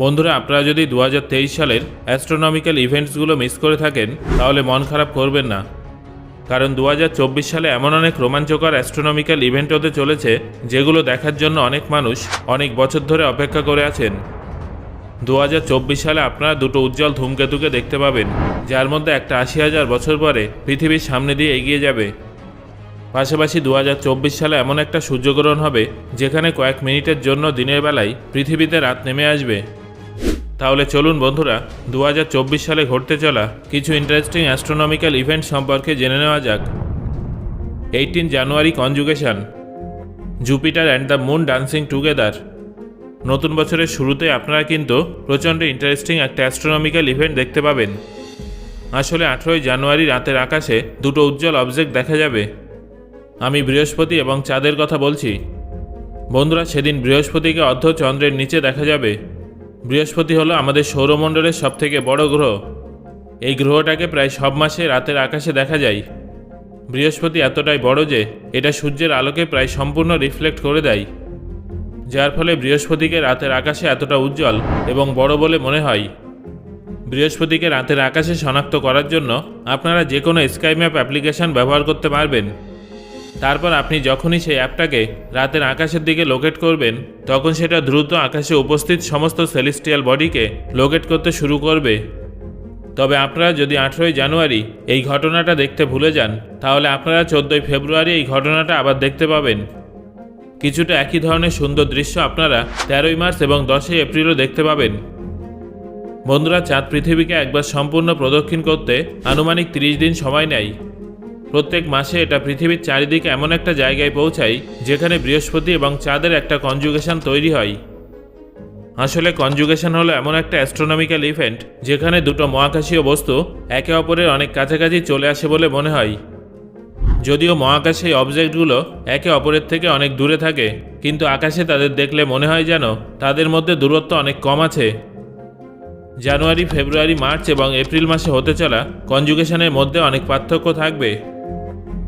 বন্ধুরা, আপনারা যদি দু হাজার তেইশ সালের অ্যাস্ট্রোনমিক্যাল ইভেন্টসগুলো মিস করে থাকেন, তাহলে মন খারাপ করবেন না। কারণ দু হাজার চব্বিশ সালে এমন অনেক রোমাঞ্চকর অ্যাস্ট্রোনমিক্যাল ইভেন্ট হতে চলেছে, যেগুলো দেখার জন্য অনেক মানুষ অনেক বছর ধরে অপেক্ষা করে আছেন। দু হাজার চব্বিশ সালে আপনারা দুটো উজ্জ্বল ধূমকেতুকে দেখতে পাবেন, যার মধ্যে একটা আশি হাজার বছর পরে পৃথিবীর সামনে দিয়ে এগিয়ে যাবে। পাশাপাশি দু হাজার চব্বিশ সালে এমন একটা সূর্যগ্রহণ হবে, যেখানে কয়েক মিনিটের জন্য দিনের বেলায় পৃথিবীতে রাত নেমে আসবে। তাহলে চলুন বন্ধুরা দু হাজার চব্বিশ সালে ঘটতে চলা কিছু ইন্টারেস্টিং অ্যাস্ট্রোনমিক্যাল ইভেন্ট সম্পর্কে জেনে নেওয়া যাক। Eighteen January conjunction Jupiter and the moon dancing together নতুন বছরের শুরুতে আপনারা কিন্তু প্রচণ্ড ইন্টারেস্টিং একটা অ্যাস্ট্রোনমিক্যাল ইভেন্ট দেখতে পাবেন। আসলে আঠেরোই জানুয়ারি রাতের আকাশে দুটো উজ্জ্বল অবজেক্ট দেখা যাবে। আমি বৃহস্পতি এবং চাঁদের কথা বলছি। বন্ধুরা, সেদিন বৃহস্পতিকে অর্ধ চন্দ্রের নিচে দেখা যাবে। বৃহস্পতি হলো আমাদের সৌরমণ্ডলের সবথেকে বড় গ্রহ। এই গ্রহটাকে প্রায় সব মাসে রাতের আকাশে দেখা যায়। বৃহস্পতি এতটাই বড় যে এটা সূর্যের আলোকে প্রায় সম্পূর্ণ রিফ্লেক্ট করে দেয়। যার ফলে বৃহস্পতিকে রাতের আকাশে এতটা উজ্জ্বল এবং বড় বলে মনে হয়। বৃহস্পতিকে রাতের আকাশে শনাক্ত করার জন্য আপনারা যে কোনো স্কাই ম্যাপ অ্যাপ্লিকেশন ব্যবহার করতে পারবেন। তারপর আপনি যখনই সেই অ্যাপটাকে রাতের আকাশের দিকে লোকেট করবেন, তখন সেটা দ্রুত আকাশে উপস্থিত সমস্ত সেলিস্টিয়াল বডিকে লোকেট করতে শুরু করবে। তবে আপনারা যদি আঠেরোই জানুয়ারি এই ঘটনাটা দেখতে ভুলে যান, তাহলে আপনারা চোদ্দোই ফেব্রুয়ারি এই ঘটনাটা আবার দেখতে পাবেন। কিছুটা একই ধরনের সুন্দর দৃশ্য আপনারা তেরোই মার্চ এবং দশই এপ্রিলও দেখতে পাবেন। বন্ধুরা, চাঁদ পৃথিবীকে একবার সম্পূর্ণ প্রদক্ষিণ করতে আনুমানিক তিরিশ দিন সময় নেয়। প্রত্যেক মাসে এটা পৃথিবীর চারিদিকে এমন একটা জায়গায় পৌঁছায়, যেখানে বৃহস্পতি এবং চাঁদের একটা কনজুগেশন তৈরি হয়। আসলে কনজুগেশন হলো এমন একটা অ্যাস্ট্রোনমিক্যাল ইভেন্ট যেখানে দুটো মহাকাশীয় বস্তু একে অপরের অনেক কাছাকাছি চলে আসে বলে মনে হয়। যদিও মহাকাশে এই অবজেক্টগুলো একে অপরের থেকে অনেক দূরে থাকে, কিন্তু আকাশে তাদের দেখলে মনে হয় যেন তাদের মধ্যে দূরত্ব অনেক কম আছে। জানুয়ারি, ফেব্রুয়ারি, মার্চ এবং এপ্রিল মাসে হতে চলা কনজুগেশনের মধ্যে অনেক পার্থক্য থাকবে।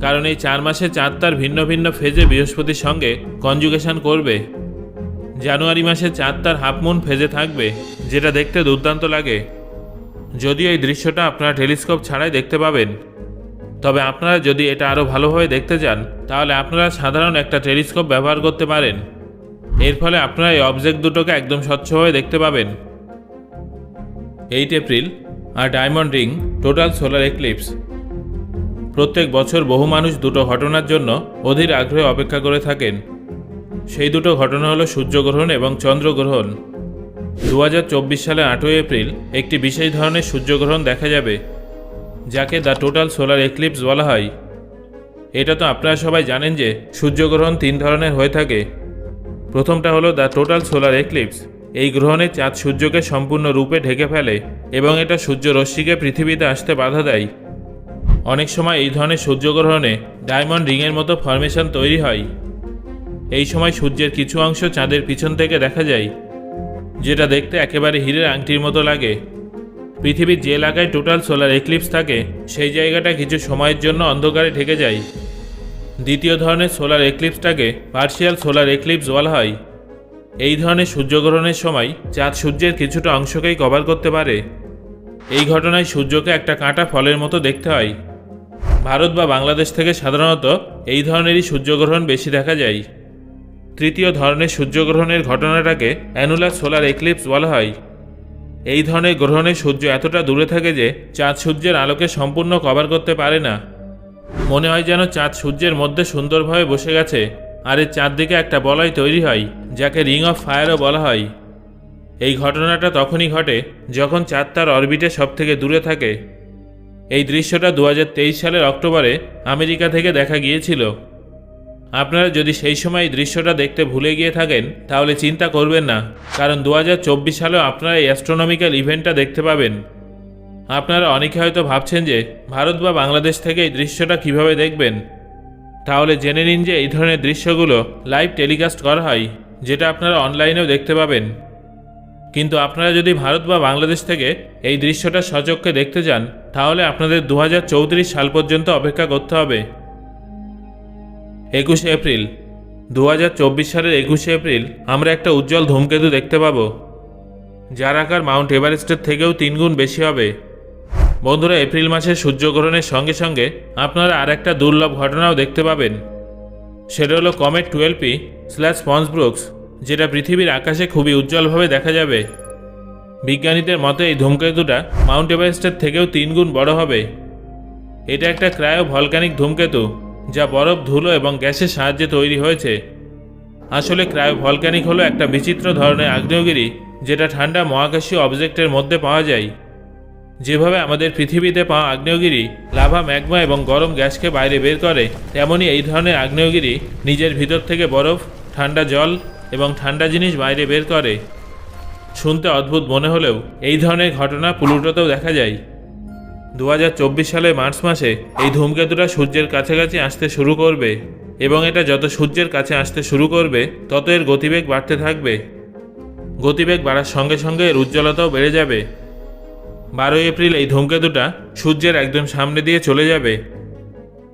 কারণ এই চার মাসে চাঁদ তার ভিন্ন ভিন্ন ফেজে বৃহস্পতির সঙ্গে কনজুগেশন করবে। জানুয়ারি মাসে চাঁদ তার হাফমুন ফেজে থাকবে, যেটা দেখতে দুর্দান্ত লাগে। যদিও এই দৃশ্যটা আপনারা টেলিস্কোপ ছাড়াই দেখতে পাবেন। তবে আপনারা যদি এটা আরও ভালোভাবে দেখতে চান, তাহলে আপনারা সাধারণ একটা টেলিস্কোপ ব্যবহার করতে পারেন। এর ফলে আপনারা এই অবজেক্ট দুটোকে একদম স্বচ্ছভাবে দেখতে পাবেন। এইট এপ্রিল, আর diamond ring total solar eclipse প্রত্যেক বছর বহু মানুষ দুটো ঘটনার জন্য অধীর আগ্রহে অপেক্ষা করে থাকেন। সেই দুটো ঘটনা হলো সূর্যগ্রহণ এবং চন্দ্রগ্রহণ। দু হাজার চব্বিশ সালে আটই এপ্রিল একটি বিশেষ ধরনের সূর্যগ্রহণ দেখা যাবে, যাকে দ্য টোটাল সোলার এক্লিপস বলা হয়। এটা তো আপনারা সবাই জানেন যে সূর্যগ্রহণ তিন ধরনের হয়ে থাকে। প্রথমটা হলো দ্য টোটাল সোলার এক্লিপস। এই গ্রহণে চাঁদ সূর্যকে সম্পূর্ণ রূপে ঢেকে ফেলে এবং এটা সূর্য রশ্মিকে পৃথিবীতে আসতে বাধা দেয়। অনেক সময় এই ধরনের সূর্যগ্রহণে ডায়মন্ড রিংয়ের মতো ফরমেশন তৈরি হয়। এই সময় সূর্যের কিছু অংশ চাঁদের পিছন থেকে দেখা যায়, যেটা দেখতে একেবারে হীরের আংটির মতো লাগে। পৃথিবীর যে এলাকায় টোটাল সোলার এক্লিপস থাকে, সেই জায়গাটা কিছু সময়ের জন্য অন্ধকারে ঢেকে যায়। দ্বিতীয় ধরনের সোলার এক্লিপসটাকে পার্শিয়াল সোলার এক্লিপস বলা হয়। এই ধরনের সূর্যগ্রহণের সময় চাঁদ সূর্যের কিছুটা অংশকেই কভার করতে পারে। এই ঘটনায় সূর্যকে একটা কাঁটা ফলের মতো দেখতে হয়। ভারত বা বাংলাদেশ থেকে সাধারণত এই ধরনেরই সূর্যগ্রহণ বেশি দেখা যায়। তৃতীয় ধরনের সূর্যগ্রহণের ঘটনাটাকে অ্যানুলার সোলার এক্লিপস বলা হয়। এই ধরনের গ্রহণে সূর্য এতটা দূরে থাকে যে চাঁদ সূর্যের আলোকে সম্পূর্ণ কভার করতে পারে না। মনে হয় যেন চাঁদ সূর্যের মধ্যে সুন্দরভাবে বসে গেছে, আর এর চারদিকে একটা বলয় তৈরি হয়, যাকে রিং অফ ফায়ারও বলা হয়। এই ঘটনাটা তখনই ঘটে যখন চাঁদ তার অরবিটে সব থেকে দূরে থাকে। এই দৃশ্যটা দু হাজার তেইশ সালের অক্টোবরে আমেরিকা থেকে দেখা গিয়েছিল। আপনারা যদি সেই সময় দৃশ্যটা দেখতে ভুলে গিয়ে থাকেন, তাহলে চিন্তা করবেন না, কারণ দু হাজার চব্বিশ সালেও আপনারা এই অ্যাস্ট্রোনমিক্যাল ইভেন্টটা দেখতে পাবেন। আপনারা অনেকে হয়তো ভাবছেন যে, ভারত বা বাংলাদেশ থেকে এই দৃশ্যটা কীভাবে দেখবেন? তাহলে জেনে নিন যে এই ধরনের দৃশ্যগুলো লাইভ টেলিকাস্ট করা হয়, যেটা আপনারা অনলাইনেও দেখতে পাবেন। কিন্তু আপনারা যদি ভারত বা বাংলাদেশ থেকে এই দৃশ্যটা সচক্ষে দেখতে চান তাহলে আপনাদের দু হাজার চৌত্রিশ সাল পর্যন্ত অপেক্ষা করতে হবে। একুশে এপ্রিল। দু হাজার চব্বিশ সালের একুশে এপ্রিল আমরা একটা উজ্জ্বল ধূমকেতু দেখতে পাবো। যার আকার মাউন্ট এভারেস্টের থেকেও তিনগুণ বেশি হবে। বন্ধুরা, এপ্রিল মাসে সূর্যগ্রহণের সঙ্গে সঙ্গে আপনারা আর একটা দুর্লভ ঘটনাও দেখতে পাবেন। সেটা হলো comet twelve P slash Pons Brooks যেটা পৃথিবীর আকাশে খুবই উজ্জ্বলভাবে দেখা যাবে। বিজ্ঞানীদের মতে, এই ধূমকেতুটা মাউন্ট এভারেস্টের থেকেও তিনগুণ বড় হবে। এটা একটা ক্রায়ো ভলকানিক ধূমকেতু, যা বরফ, ধুলো এবং গ্যাসের সাহায্যে তৈরি হয়েছে। আসলে ক্রায়ো ভলকানিক হলো একটা বিচিত্র ধরনের আগ্নেয়গিরি, যেটা ঠান্ডা মহাকাশীয় অবজেক্টের মধ্যে পাওয়া যায়। যেভাবে আমাদের পৃথিবীতে পাওয়া আগ্নেয়গিরি লাভা, ম্যাগমা এবং গরম গ্যাসকে বাইরে বের করে তেমনই এই ধরনের আগ্নেয়গিরি নিজের ভিতর থেকে বরফ, ঠান্ডা জল এবং ঠান্ডা জিনিস বাইরে বের করে। শুনতে অদ্ভুত মনে হলেও এই ধরনের ঘটনা প্লুটোতেও দেখা যায়। দু সালের মার্চ মাসে এই ধূমকেতুটা সূর্যের কাছাকাছি আসতে শুরু করবে এবং এটা যত সূর্যের কাছে আসতে শুরু করবে, তত এর গতিবেগ বাড়তে থাকবে। গতিবেগ বাড়ার সঙ্গে সঙ্গে এর উজ্জ্বলতাও বেড়ে যাবে। বারোই এপ্রিল এই ধূমকেতুটা সূর্যের একদম সামনে দিয়ে চলে যাবে।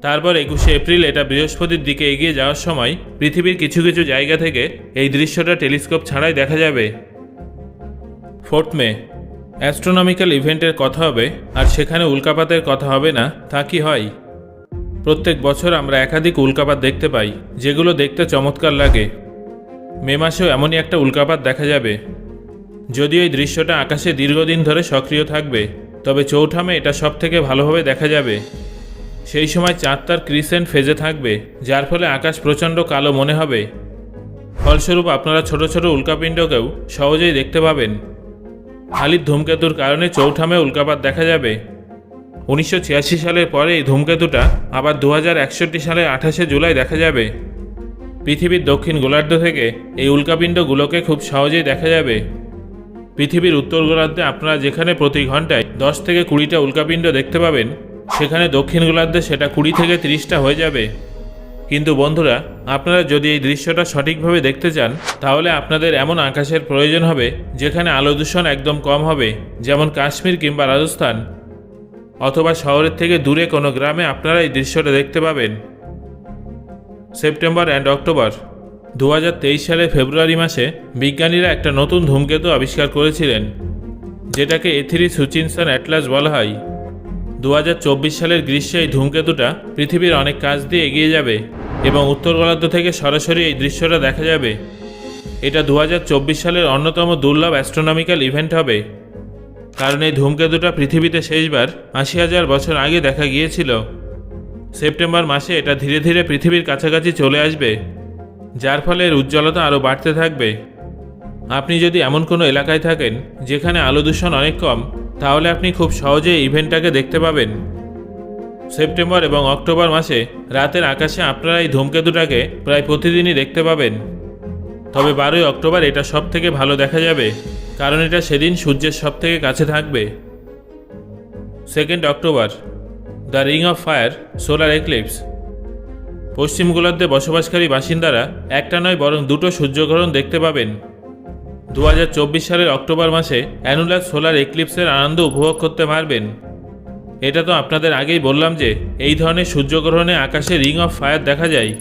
তারপর একুশে এপ্রিল এটা বৃহস্পতির দিকে এগিয়ে যাওয়ার সময় পৃথিবীর কিছু কিছু জায়গা থেকে এই দৃশ্যটা টেলিস্কোপ ছাড়াই দেখা যাবে। ফোর্থ মে, অ্যাস্ট্রোনমিক্যাল ইভেন্টের কথা হবে, আর সেখানে উল্কাপাতের কথা হবে না, তা কি হয়? প্রত্যেক বছর আমরা একাধিক উল্কাপাত দেখতে পাই, যেগুলো দেখতে চমৎকার লাগে। মে মাসেও এমনই একটা উল্কাপাত দেখা যাবে। যদিও এই দৃশ্যটা আকাশে দীর্ঘদিন ধরে সক্রিয় থাকবে, তবে চৌঠামে এটা সব থেকে ভালোভাবে দেখা যাবে। সেই সময় চাঁদ তার ক্রিসেন্ট ফেজে থাকবে, যার ফলে আকাশ প্রচণ্ড কালো মনে হবে। ফলস্বরূপ আপনারা ছোট ছোট উল্কাপিণ্ডকেও সহজেই দেখতে পাবেন। হালির ধূমকেতুর কারণে চৌঠামে উল্কাপাত দেখা যাবে। উনিশশো ছিয়াশি সালের পরে এই ধূমকেতুটা আবার দু সালের আঠাশে জুলাই দেখা যাবে। পৃথিবীর দক্ষিণ গোলার্ধ থেকে এই উল্কাপিণ্ডগুলোকে খুব সহজেই দেখা যাবে। পৃথিবীর উত্তর গোলার্ধে আপনারা যেখানে প্রতি ঘন্টায় দশ থেকে কুড়িটা উল্কাপিণ্ড দেখতে পাবেন সেখানে দক্ষিণ গোলার্ধে সেটা কুড়ি থেকে তিরিশটা হয়ে যাবে। কিন্তু বন্ধুরা, আপনারা যদি এই দৃশ্যটা সঠিকভাবে দেখতে চান, তাহলে আপনাদের এমন আকাশের প্রয়োজন হবে, যেখানে আলো দূষণ একদম কম হবে, যেমন কাশ্মীর কিংবা রাজস্থান, অথবা শহরের থেকে দূরে কোনো গ্রামে আপনারা এই দৃশ্যটা দেখতে পাবেন। সেপ্টেম্বর অ্যান্ড অক্টোবর দু সালের ফেব্রুয়ারি মাসে বিজ্ঞানীরা একটা নতুন ধূমকেতু আবিষ্কার করেছিলেন, যেটাকে এথিরি সুচিনসন অ্যাটলাস বলা হয়। দু হাজার চব্বিশ সালের গ্রীষ্মে এই ধূমকেতুটা পৃথিবীর অনেক কাজ দিয়ে এগিয়ে যাবে এবং উত্তর গোলার্ধ থেকে সরাসরি এই দৃশ্যটা দেখা যাবে। এটা দু হাজার চব্বিশ সালের অন্যতম দুর্লভ অ্যাস্ট্রোনমিক্যাল ইভেন্ট হবে। কারণ এই ধূমকেতুটা পৃথিবীতে শেষবার আশি হাজার বছর আগে দেখা গিয়েছিল। সেপ্টেম্বর মাসে এটা ধীরে ধীরে পৃথিবীর কাছাকাছি চলে আসবে, যার ফলে এর উজ্জ্বলতা আরও বাড়তে থাকবে। আপনি যদি এমন কোনো এলাকায় থাকেন যেখানে আলো দূষণ অনেক কম, তাহলে আপনি খুব সহজে ইভেন্টটাকে দেখতে পাবেন। সেপ্টেম্বর এবং অক্টোবর মাসে রাতের আকাশে আপনারা এই ধূমকেতুটাকে প্রায় প্রতিদিনই দেখতে পাবেন। তবে বারোই অক্টোবর এটা সব থেকে ভালো দেখা যাবে, কারণ এটা সেদিন সূর্যের সব থেকে কাছে থাকবে। Second October, the ring of fire, solar eclipse. পশ্চিম গোলার্ধে বসবাসকারী বাসিন্দারা একটা নয় বরং দুটো সূর্যগ্রহণ দেখতে পাবেন। দু হাজার চব্বিশ সালের অক্টোবর মাসে অ্যানুলার সোলার এক্লিপসের আনন্দ উপভোগ করতে পারবেন। এটা তো আপনাদের আগেই বললাম যে, এই ধরনের সূর্যগ্রহণে আকাশে রিং অফ ফায়ার দেখা যায়।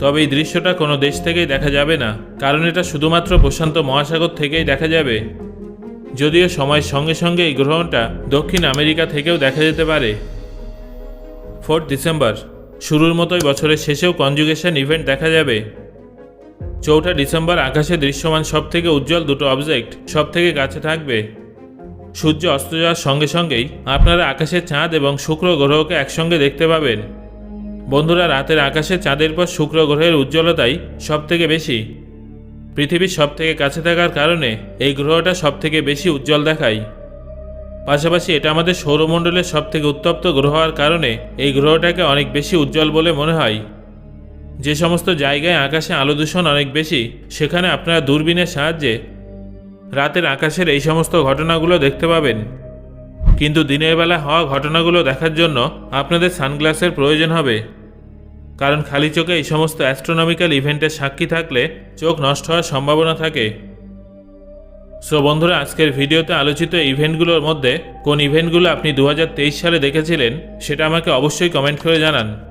তবে এই দৃশ্যটা কোনো দেশ থেকেই দেখা যাবে না, কারণ এটা শুধুমাত্র প্রশান্ত মহাসাগর থেকেই দেখা যাবে। যদিও সময়ের সঙ্গে সঙ্গে এই গ্রহণটা দক্ষিণ আমেরিকা থেকেও দেখা যেতে পারে। ফোর্থ ডিসেম্বর, শুরুর মতোই বছরের শেষেও কনজুগেশন ইভেন্ট দেখা যাবে। চৌঠা ডিসেম্বর আকাশে দৃশ্যমান সবথেকে উজ্জ্বল দুটো অবজেক্ট সব থেকে কাছে থাকবে। সূর্য অস্ত যাওয়ার সঙ্গে সঙ্গেই আপনারা আকাশের চাঁদ এবং শুক্র গ্রহকে একসঙ্গে দেখতে পাবেন। বন্ধুরা, রাতের আকাশে চাঁদের পর শুক্র গ্রহের উজ্জ্বলতাই সব থেকে বেশি। পৃথিবীর সব থেকে কাছে থাকার কারণে এই গ্রহটা সব থেকে বেশি উজ্জ্বল দেখায়। পাশাপাশি এটা আমাদের সৌরমণ্ডলের সব থেকে উত্তপ্ত গ্রহ হওয়ার কারণে এই গ্রহটাকে অনেক বেশি উজ্জ্বল বলে মনে হয়। যে সমস্ত জায়গায় আকাশে আলো দূষণ অনেক বেশি, সেখানে আপনারা দূরবীনের সাহায্যে রাতের আকাশের এই সমস্ত ঘটনাগুলো দেখতে পাবেন। কিন্তু দিনের বেলা হওয়া ঘটনাগুলো দেখার জন্য আপনাদের সানগ্লাসের প্রয়োজন হবে। কারণ খালি চোখে এই সমস্ত অ্যাস্ট্রোনমিক্যাল ইভেন্টের সাক্ষী থাকলে চোখ নষ্ট হওয়ার সম্ভাবনা থাকে। সো বন্ধুরা, আজকের ভিডিওতে আলোচিত ইভেন্টগুলোর মধ্যে কোন ইভেন্টগুলো আপনি দু হাজার তেইশ সালে দেখেছিলেন, সেটা আমাকে অবশ্যই কমেন্ট করে জানান।